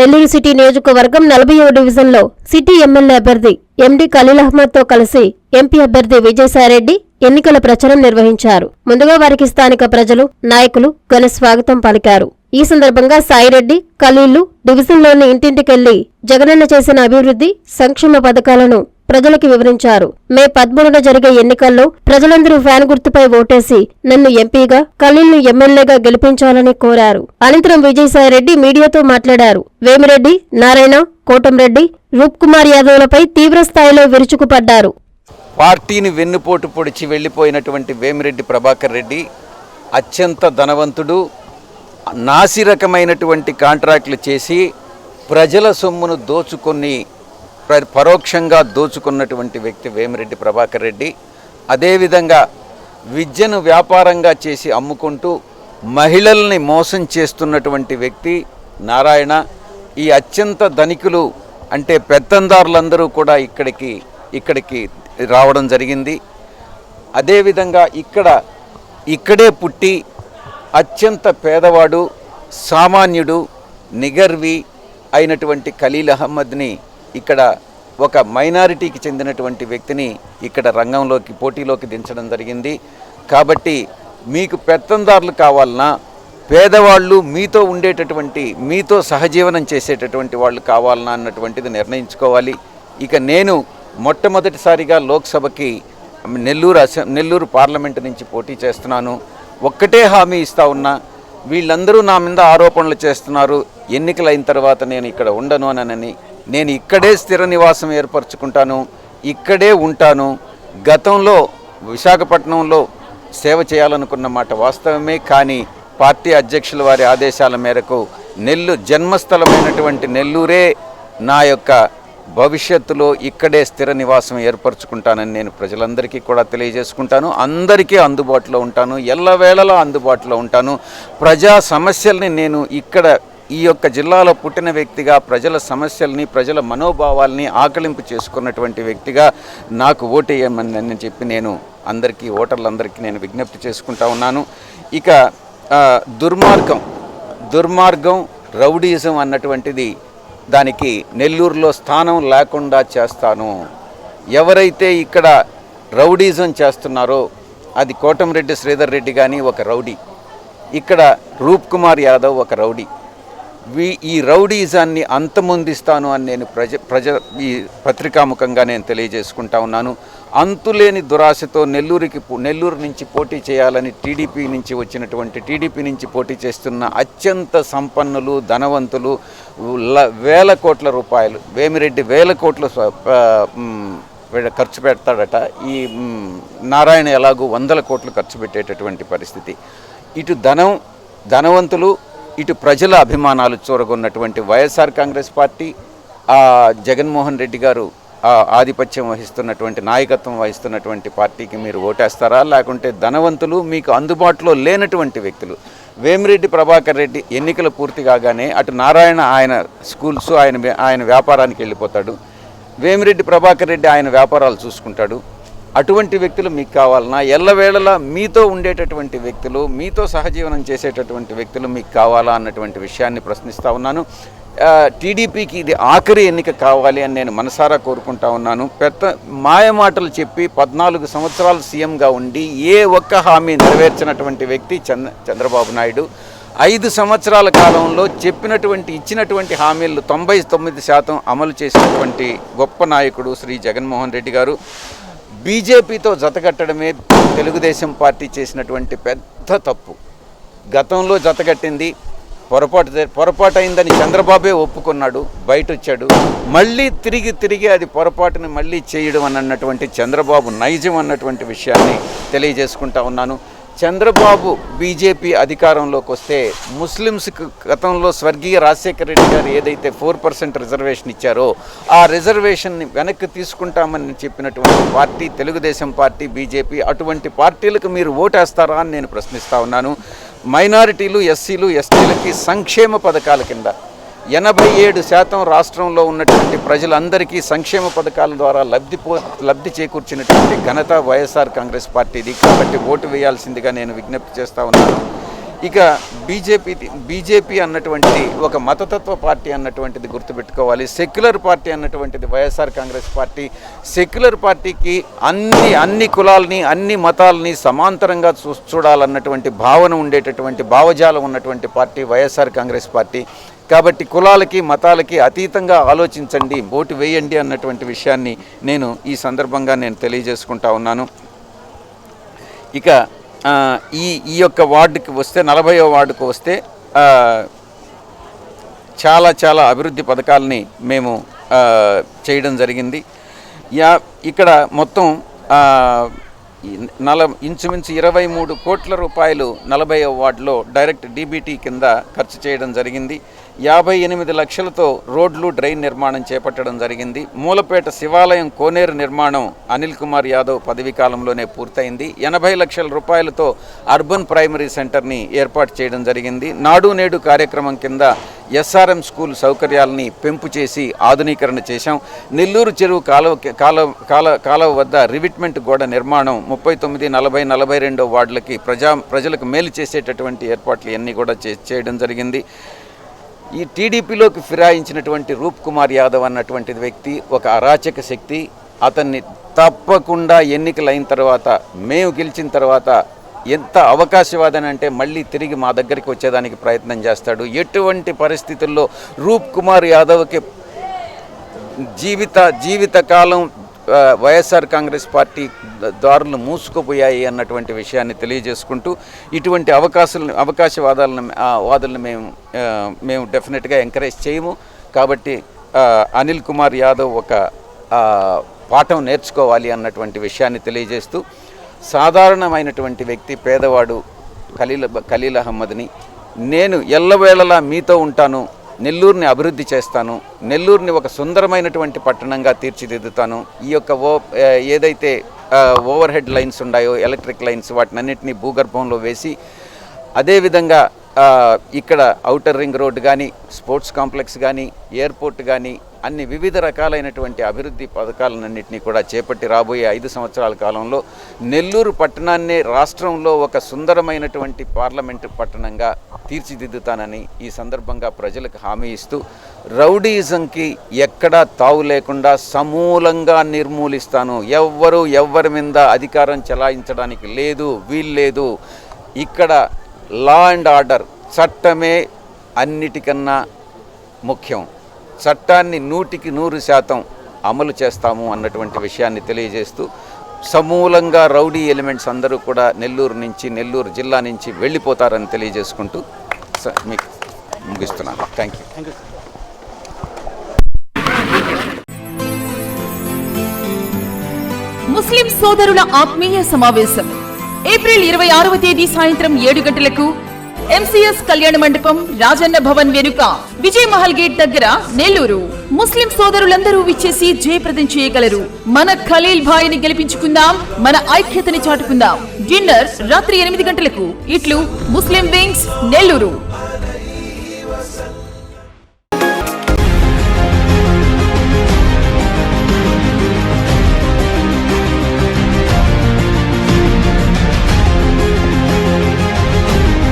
Nellore city నియోజకవర్గం నలభై డివిజన్లో సిటీ ఎమ్మెల్యే అభ్యర్థి ఎండి ఖలీల్ అహ్మద్తో కలిసి ఎంపీ అభ్యర్థి విజయసాయిరెడ్డి ఎన్నికల ప్రచారం నిర్వహించారు. ముందుగా వారికి స్థానిక ప్రజలు నాయకులు ఘన స్వాగతం పలికారు. ఈ సందర్భంగా సాయిరెడ్డి ఖలీళ్ళు డివిజన్లోని ఇంటింటికెళ్ళి జగనన్న చేసిన అభివృద్ధి సంక్షేమ పథకాలను ప్రజలకు వివరించారు. మే పదమూడున జరిగే ఎన్నికల్లో ప్రజలందరూ ఫ్యాన్ గుర్తుపై ఓటేసి నన్ను ఎంపీగా ఖలీల్ను ఎమ్మెల్యేగా గెలిపించాలని కోరారు. అనంతరం విజయసాయిరెడ్డి మీడియాతో మాట్లాడారు. వేమిరెడ్డి నారాయణ కోటంరెడ్డి రూప్ కుమార్ యాదవ్లపై తీవ్ర స్థాయిలో విరుచుకుపడ్డారు. పార్టీని వెన్నుపోటు పొడిచి వెళ్ళిపోయినటువంటి వేమిరెడ్డి ప్రభాకర్ రెడ్డి అత్యంత ధనవంతుడు నాసిరకమైనటువంటి కాంట్రాక్టులు చేసి ప్రజల సొమ్మును దోచుకొని పరోక్షంగా దోచుకున్నటువంటి వ్యక్తి వేమిరెడ్డి ప్రభాకర్ రెడ్డి. అదేవిధంగా విద్యను వ్యాపారంగా చేసి అమ్ముకుంటూ మహిళల్ని మోసం చేస్తున్నటువంటి వ్యక్తి నారాయణ. ఈ అత్యంత ధనికులు అంటే పెత్తందారులందరూ కూడా ఇక్కడికి ఇక్కడికి రావడం జరిగింది. అదేవిధంగా ఇక్కడ ఇక్కడే పుట్టి అత్యంత పేదవాడు సామాన్యుడు నిగర్వి అయినటువంటి ఖలీల్ అహ్మద్ని ఇక్కడ ఒక మైనారిటీకి చెందినటువంటి వ్యక్తిని ఇక్కడ రంగంలోకి పోటీలోకి దించడం జరిగింది. కాబట్టి మీకు పెత్తందారులు కావాలన్నా పేదవాళ్ళు మీతో ఉండేటటువంటి మీతో సహజీవనం చేసేటటువంటి వాళ్ళు కావాలన్నా అన్నటువంటిది నిర్ణయించుకోవాలి. ఇక నేను మొట్టమొదటిసారిగా లోక్సభకి నెల్లూరు అసెం నెల్లూరు పార్లమెంటు నుంచి పోటీ చేస్తున్నాను. ఒక్కటే హామీ ఇస్తా ఉన్నా వీళ్ళందరూ నా మీద ఆరోపణలు చేస్తున్నారు. ఎన్నికలైన తర్వాత నేను ఇక్కడ ఉండను అనని నేను ఇక్కడే స్థిర నివాసం ఏర్పరచుకుంటాను ఇక్కడే ఉంటాను. గతంలో విశాఖపట్నంలో సేవ చేయాలనుకున్న మాట వాస్తవమే కానీ పార్టీ అధ్యక్షుల వారి ఆదేశాల మేరకు నెల్లు జన్మస్థలమైనటువంటి నెల్లూరే నా యొక్క భవిష్యత్తులో ఇక్కడే స్థిర నివాసం ఏర్పరచుకుంటానని నేను ప్రజలందరికీ కూడా తెలియజేసుకుంటాను. అందరికీ అందుబాటులో ఉంటాను ఎల్లవేళలా అందుబాటులో ఉంటాను. ప్రజా సమస్యల్ని నేను ఇక్కడ ఈ యొక్క జిల్లాలో పుట్టిన వ్యక్తిగా ప్రజల సమస్యల్ని ప్రజల మనోభావాల్ని ఆకలింపు చేసుకున్నటువంటి వ్యక్తిగా నాకు ఓటేయమని అని చెప్పి నేను అందరికీ ఓటర్లందరికీ నేను విజ్ఞప్తి చేసుకుంటా ఉన్నాను. ఇక దుర్మార్గం దుర్మార్గం రౌడీజం అన్నటువంటిది దానికి నెల్లూరులో స్థానం లేకుండా చేస్తాను. ఎవరైతే ఇక్కడ రౌడీజం చేస్తున్నారో అది కోటంరెడ్డి శ్రీధర్ రెడ్డి కానీ ఒక రౌడీ. ఇక్కడ రూప్ కుమార్ యాదవ్ ఒక రౌడీ. వీ ఈ రౌడీజాన్ని అంతమొందిస్తాను అని నేను ప్రజ ప్రజ ఈ పత్రికాముఖంగా నేను తెలియజేసుకుంటా ఉన్నాను. అంతులేని దురాశతో నెల్లూరుకి నెల్లూరు నుంచి పోటీ చేయాలని టీడీపీ నుంచి వచ్చినటువంటి టీడీపీ నుంచి పోటీ చేస్తున్న అత్యంత సంపన్నులు ధనవంతులు ల- వేల కోట్ల రూపాయలు వేమిరెడ్డి వేల కోట్ల ఖర్చు పెడతాడట. ఈ నారాయణ ఎలాగూ వందల కోట్లు ఖర్చు పెట్టేటటువంటి పరిస్థితి. ఇటు ధనం ధనవంతులు ఇటు ప్రజల అభిమానాలు చూరగొన్నటువంటి వైఎస్ఆర్ కాంగ్రెస్ పార్టీ ఆ జగన్మోహన్ రెడ్డి గారు ఆ ఆధిపత్యం వహిస్తున్నటువంటి నాయకత్వం వహిస్తున్నటువంటి పార్టీకి మీరు ఓటేస్తారా? లేకుంటే ధనవంతులు మీకు అందుబాటులో లేనటువంటి వ్యక్తులు వేమిరెడ్డి ప్రభాకర్ రెడ్డి ఎన్నికలు పూర్తి కాగానే అటు నారాయణ ఆయన స్కూల్స్ ఆయన ఆయన వ్యాపారానికి వెళ్ళిపోతాడు. వేమిరెడ్డి ప్రభాకర్ రెడ్డి ఆయన వ్యాపారాలు చూసుకుంటాడు. అటువంటి వ్యక్తులు మీకు కావాలన్నా ఎల్లవేళలా మీతో ఉండేటటువంటి వ్యక్తులు మీతో సహజీవనం చేసేటటువంటి వ్యక్తులు మీకు కావాలా అన్నటువంటి విషయాన్ని ప్రశ్నిస్తూ ఉన్నాను. టీడీపీకి ఇది ఆఖరి ఎన్నిక కావాలి అని నేను మనసారా కోరుకుంటా ఉన్నాను. పెద్ద మాయమాటలు చెప్పి పద్నాలుగు సంవత్సరాలు సీఎంగా ఉండి ఏ ఒక్క హామీ నెరవేర్చినటువంటి వ్యక్తి చంద్ర చంద్రబాబు నాయుడు. ఐదు సంవత్సరాల కాలంలో చెప్పినటువంటి ఇచ్చినటువంటి హామీలు తొంభై తొమ్మిది శాతం అమలు చేసినటువంటి గొప్ప నాయకుడు శ్రీ జగన్మోహన్ రెడ్డి గారు. బీజేపీతో జతకట్టడమే తెలుగుదేశం పార్టీ చేసినటువంటి పెద్ద తప్పు. గతంలో జతకట్టింది పొరపాటు పొరపాటు అయిందని చంద్రబాబే ఒప్పుకున్నాడు బయట వచ్చాడు మళ్ళీ తిరిగి తిరిగి అది పొరపాటుని మళ్ళీ చేయడం అని అన్నటువంటి చంద్రబాబు నైజం అన్నటువంటి విషయాన్ని తెలియజేసుకుంటా ఉన్నాను. చంద్రబాబు బీజేపీ అధికారంలోకి వస్తే ముస్లిమ్స్కి గతంలో స్వర్గీయ రాజశేఖర రెడ్డి గారు ఏదైతే ఫోర్ పర్సెంట్ రిజర్వేషన్ ఇచ్చారో ఆ రిజర్వేషన్ని వెనక్కి తీసుకుంటామని చెప్పినటువంటి పార్టీ తెలుగుదేశం పార్టీ బీజేపీ అటువంటి పార్టీలకు మీరు ఓటేస్తారా అని నేను ప్రశ్నిస్తా ఉన్నాను. మైనారిటీలు ఎస్సీలు ఎస్టీలకి సంక్షేమ పథకాల కింద ఎనభై ఏడు శాతం రాష్ట్రంలో ఉన్నటువంటి ప్రజలందరికీ సంక్షేమ పథకాల ద్వారా లబ్ధి పో లబ్ధి చేకూర్చినటువంటి ఘనత వైఎస్ఆర్ కాంగ్రెస్ పార్టీది. కాబట్టి ఓటు వేయాల్సిందిగా నేను విజ్ఞప్తి చేస్తా ఉన్నాను. ఇక బీజేపీ బీజేపీ అన్నటువంటిది ఒక మతతత్వ పార్టీ అన్నటువంటిది గుర్తుపెట్టుకోవాలి. సెక్యులర్ పార్టీ అన్నటువంటిది వైఎస్ఆర్ కాంగ్రెస్ పార్టీ. సెక్యులర్ పార్టీకి అన్ని అన్ని కులాలని అన్ని మతాలని సమాంతరంగా చూ చూడాలన్నటువంటి భావన ఉండేటటువంటి భావజాలం ఉన్నటువంటి పార్టీ వైఎస్ఆర్ కాంగ్రెస్ పార్టీ. కాబట్టి కులాలకి మతాలకి అతీతంగా ఆలోచించండి ఓటు వేయండి అన్నటువంటి విషయాన్ని నేను ఈ సందర్భంగా నేను తెలియజేసుకుంటా ఉన్నాను. ఇక ఈ ఈ యొక్క వార్డుకి వస్తే నలభైవ వార్డుకు వస్తే చాలా చాలా అభివృద్ధి పథకాలని మేము చేయడం జరిగింది. యా ఇక్కడ మొత్తం నల ఇంచుమించు ఇరవై మూడు కోట్ల రూపాయలు నలభై వార్డులో డైరెక్ట్ డీబీటీ కింద ఖర్చు చేయడం జరిగింది. యాభై ఎనిమిది లక్షలతో రోడ్లు డ్రైన్ నిర్మాణం చేపట్టడం జరిగింది. మూలపేట శివాలయం కోనేరు నిర్మాణం అనిల్ కుమార్ యాదవ్ పదవీ కాలంలోనే పూర్తయింది. ఎనభై లక్షల రూపాయలతో అర్బన్ ప్రైమరీ సెంటర్ని ఏర్పాటు చేయడం జరిగింది. నాడు నేడు కార్యక్రమం కింద ఎస్ఆర్ఎం స్కూల్ సౌకర్యాలని పెంపు చేసి ఆధునీకరణ చేశాం. నెల్లూరు చెరువు కాలువ కాలువ కాల కాలువ వద్ద రివిట్మెంట్ గోడ నిర్మాణం ముప్పై తొమ్మిది నలభై నలభై రెండో వార్డులకి ప్రజా ప్రజలకు మేలు చేసేటటువంటి ఏర్పాట్లు ఇవన్నీ కూడా చే చేయడం జరిగింది. ఈ టీడీపీలోకి ఫిరాయించినటువంటి రూప్ కుమార్ యాదవ్ అన్నటువంటి వ్యక్తి ఒక అరాచక శక్తి. అతన్ని తప్పకుండా ఎన్నికలైన తర్వాత మేము గెలిచిన తర్వాత ఎంత అవకాశవాదని అంటే మళ్ళీ తిరిగి మా దగ్గరికి వచ్చేదానికి ప్రయత్నం చేస్తాడు. ఎటువంటి పరిస్థితుల్లో రూప్ కుమార్ యాదవ్కి జీవిత జీవితకాలం వైఎస్ఆర్ కాంగ్రెస్ పార్టీ దారులు మూసుకుపోయాయి అన్నటువంటి విషయాన్ని తెలియజేసుకుంటూ ఇటువంటి అవకాశాలను అవకాశవాదాలను వాదులను మేము మేము డెఫినెట్గా ఎంకరేజ్ చేయము. కాబట్టి అనిల్ కుమార్ యాదవ్ ఒక పాఠం నేర్చుకోవాలి అన్నటువంటి విషయాన్ని తెలియజేస్తూ సాధారణమైనటువంటి వ్యక్తి పేదవాడు ఖలీల్ ఖలీల్ అహ్మద్ని నేను ఎల్లవేళలా మీతో ఉంటాను నెల్లూరుని అభివృద్ధి చేస్తాను నెల్లూరుని ఒక సుందరమైనటువంటి పట్టణంగా తీర్చిదిద్దుతాను. ఈ యొక్క ఓ ఏదైతే ఓవర్ హెడ్ లైన్స్ ఉన్నాయో ఎలక్ట్రిక్ లైన్స్ వాటినన్నింటినీ భూగర్భంలో వేసి అదేవిధంగా ఇక్కడ ఔటర్ రింగ్ రోడ్ కానీ స్పోర్ట్స్ కాంప్లెక్స్ కానీ ఎయిర్పోర్ట్ కానీ అన్ని వివిధ రకాలైనటువంటి అభివృద్ధి పథకాలన్నింటినీ కూడా చేపట్టి రాబోయే ఐదు సంవత్సరాల కాలంలో నెల్లూరు పట్టణాన్నే రాష్ట్రంలో ఒక సుందరమైనటువంటి పార్లమెంటు పట్టణంగా తీర్చిదిద్దుతానని ఈ సందర్భంగా ప్రజలకు హామీ ఇస్తూ రౌడీజంకి ఎక్కడా తావు లేకుండా సమూలంగా నిర్మూలిస్తాను. ఎవ్వరు ఎవ్వరి మీద అధికారం చెలాయించడానికి లేదు వీల్లేదు ఇక్కడ లా అండ్ ఆర్డర్ చట్టమే అన్నిటికన్నా ముఖ్యం. చట్టాన్ని నూటికి నూరు శాతం అమలు చేస్తాము అన్నటువంటి విషయాన్ని తెలియజేస్తూ సమూలంగా రౌడీ ఎలిమెంట్స్ అందరూ కూడా నెల్లూరు నుంచి నెల్లూరు జిల్లా నుంచి వెళ్ళిపోతారని తెలియజేసుకుంటూ స- మీకు ముగిస్తున్నాను. థ్యాంక్ యూ ముస్లిం సోదరుల ఆత్మీయ సమావేశం. ఏప్రిల్ ఇరవై ఆరవ తేదీ సాయంత్రం ఏడు గంటలకు ఎంసీఎస్ కళ్యాణ మండపం రాజన్న భవన్ వెనుక విజయ్ మహల్ గేట్ దగ్గర నెల్లూరు. ముస్లిం సోదరులందరూ విచ్చేసి జయప్రదం చేయగలరు. మన ఖలీల్ భాయిని గెలిపించుకుందాం మన ఐక్యతని చాటుకుందాం. డిన్నర్ రాత్రి ఎనిమిది గంటలకు. ఇట్లు ముస్లిం వింగ్స్ నెల్లూరు.